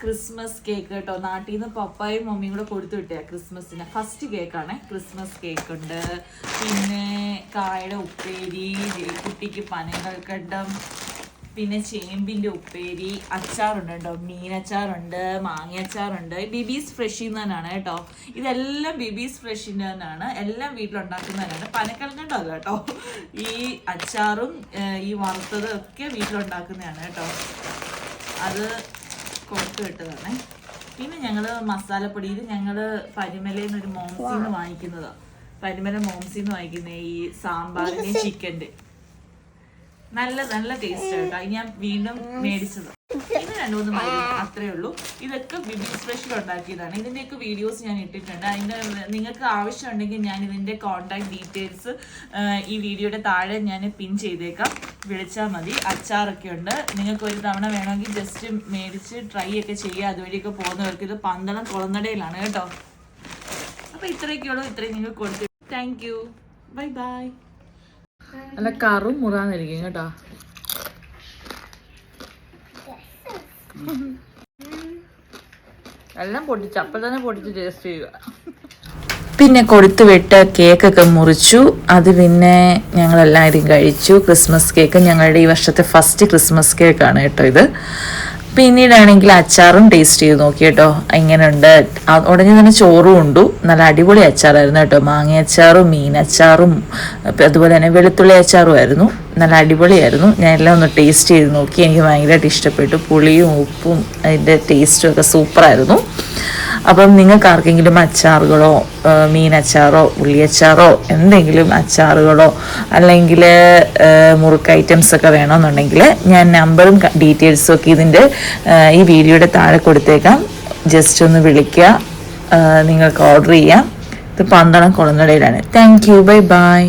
Christmas cake കേട്ടോ. നാട്ടിൽ നിന്ന് പപ്പായും മമ്മിയും കൂടെ കൊടുത്തു വിട്ടേ ക്രിസ്മസിന് ഫസ്റ്റ് കേക്കാണ് ക്രിസ്മസ് കേക്ക് ഉണ്ട്. പിന്നെ കായയുടെ ഉപ്പേരി കുട്ടിക്ക് പനകൾക്കണ്ടം പിന്നെ ചേമ്പിന്റെ ഉപ്പേരി അച്ചാറുണ്ട് കേട്ടോ. മീനച്ചാറുണ്ട് മാങ്ങയച്ചാറുണ്ട്. ബിബീസ് ഫ്രഷിൽ നിന്ന് തന്നെയാണ് കേട്ടോ. ഇതെല്ലാം ബിബീസ് ഫ്രഷിന്റെ തന്നെയാണ് എല്ലാം വീട്ടിലുണ്ടാക്കുന്നതന്നെയാണ് പനക്കൽക്കണ്ടം അത് കേട്ടോ? ഈ അച്ചാറും ഈ വറുത്തതും ഒക്കെ വീട്ടിലുണ്ടാക്കുന്നതാണ് കേട്ടോ. അത് കൊടുത്തു വിട്ടതാണ് പിന്നെ ഞങ്ങൾ മസാലപ്പൊടിയിൽ ഞങ്ങൾ ഞങ്ങൾ പരിമലയിൽ നിന്ന് ഒരു മോംസിന്ന് വാങ്ങിക്കുന്നതാ. പരിമല മോംസിന്ന് വാങ്ങിക്കുന്ന ഈ സാമ്പാറിന് ചിക്കന്റെ. നല്ല നല്ല ടേസ്റ്റ് കേട്ടോ ഞാൻ വീണ്ടും മേടിച്ചത്. ഇത് രണ്ടുമൂന്ന് മതി അത്രേ ഉള്ളൂ. ഇതൊക്കെ ബിബി സ്പെഷ്യൽ ഉണ്ടാക്കിയതാണ്. ഇതിന്റെയൊക്കെ വീഡിയോസ് ഞാൻ ഇട്ടിട്ടുണ്ട്. അതിന്റെ നിങ്ങൾക്ക് ആവശ്യമുണ്ടെങ്കിൽ ഞാൻ ഇതിന്റെ കോൺടാക്ട് ഡീറ്റെയിൽസ് ഈ വീഡിയോയുടെ താഴെ ഞാൻ പിൻ ചെയ്തേക്കാം. വിളിച്ചാൽ മതി. അച്ചാറൊക്കെ ഉണ്ട്. നിങ്ങൾക്ക് ഒരു തവണ വേണമെങ്കിൽ ജസ്റ്റ് മേടിച്ച് ട്രൈ ഒക്കെ ചെയ്യുക. അതുവഴിയൊക്കെ പോകുന്നവർക്ക് ഇത് പന്തളം കുളനടയിലാണ് കേട്ടോ. അപ്പൊ ഇത്രയൊക്കെയുള്ളൂ ഇത്രയും നിങ്ങൾ കൊടുത്തു. താങ്ക് യു ബൈ ബൈ നല്ല കറും മുറാന്നിരിക്കും കേട്ടോ. എല്ലാം പൊട്ടിച്ച് അപ്പം തന്നെ പൊട്ടിച്ച് ടേസ്റ്റ് ചെയ്യുക. പിന്നെ കൊടുത്തു വിട്ട് കേക്കൊക്കെ മുറിച്ചു. അത് പിന്നെ ഞങ്ങളെല്ലാവരും കഴിച്ചു. ക്രിസ്മസ് കേക്ക് ഞങ്ങളുടെ ഈ വർഷത്തെ ഫസ്റ്റ് ക്രിസ്മസ് കേക്കാണ് കേട്ടോ ഇത്. പിന്നീടാണെങ്കിൽ അച്ചാറും ടേസ്റ്റ് ചെയ്ത് നോക്കി കേട്ടോ. ഇങ്ങനെയുണ്ട്. ഉടനെ തന്നെ ചോറും ഉണ്ടു. നല്ല അടിപൊളി അച്ചാറായിരുന്നു കേട്ടോ. മാങ്ങ അച്ചാറും മീൻ അച്ചാറും അതുപോലെ തന്നെ വെളുത്തുള്ളി അച്ചാറും ആയിരുന്നു. നല്ല അടിപൊളിയായിരുന്നു. ഞാൻ എല്ലാം ഒന്ന് ടേസ്റ്റ് ചെയ്ത് നോക്കി. എനിക്ക് ഭയങ്കരമായിട്ട് ഇഷ്ടപ്പെട്ടു. പുളിയും ഉപ്പും അതിന്റെ ടേസ്റ്റും ഒക്കെ സൂപ്പറായിരുന്നു അപ്പം നിങ്ങൾക്ക് ആർക്കെങ്കിലും അച്ചാറുകളോ മീൻ അച്ചാറോ ഉള്ളി അച്ചാറോ എന്തെങ്കിലും അച്ചാറുകളോ അല്ലെങ്കിൽ മുറുക്ക് ഐറ്റംസ് ഒക്കെ വേണമെന്നുണ്ടെങ്കിൽ ഞാൻ നമ്പറും ഡീറ്റെയിൽസും ഒക്കെ ഇതിന്റെ ഈ വീഡിയോയുടെ താഴെ കൊടുത്തേക്കാം. ജസ്റ്റ് ഒന്ന് വിളിക്കുക. നിങ്ങൾക്ക് ഓർഡർ ചെയ്യാം. ഇത് പന്തളം കുളനടയിലാണ് താങ്ക് യു ബൈ ബൈ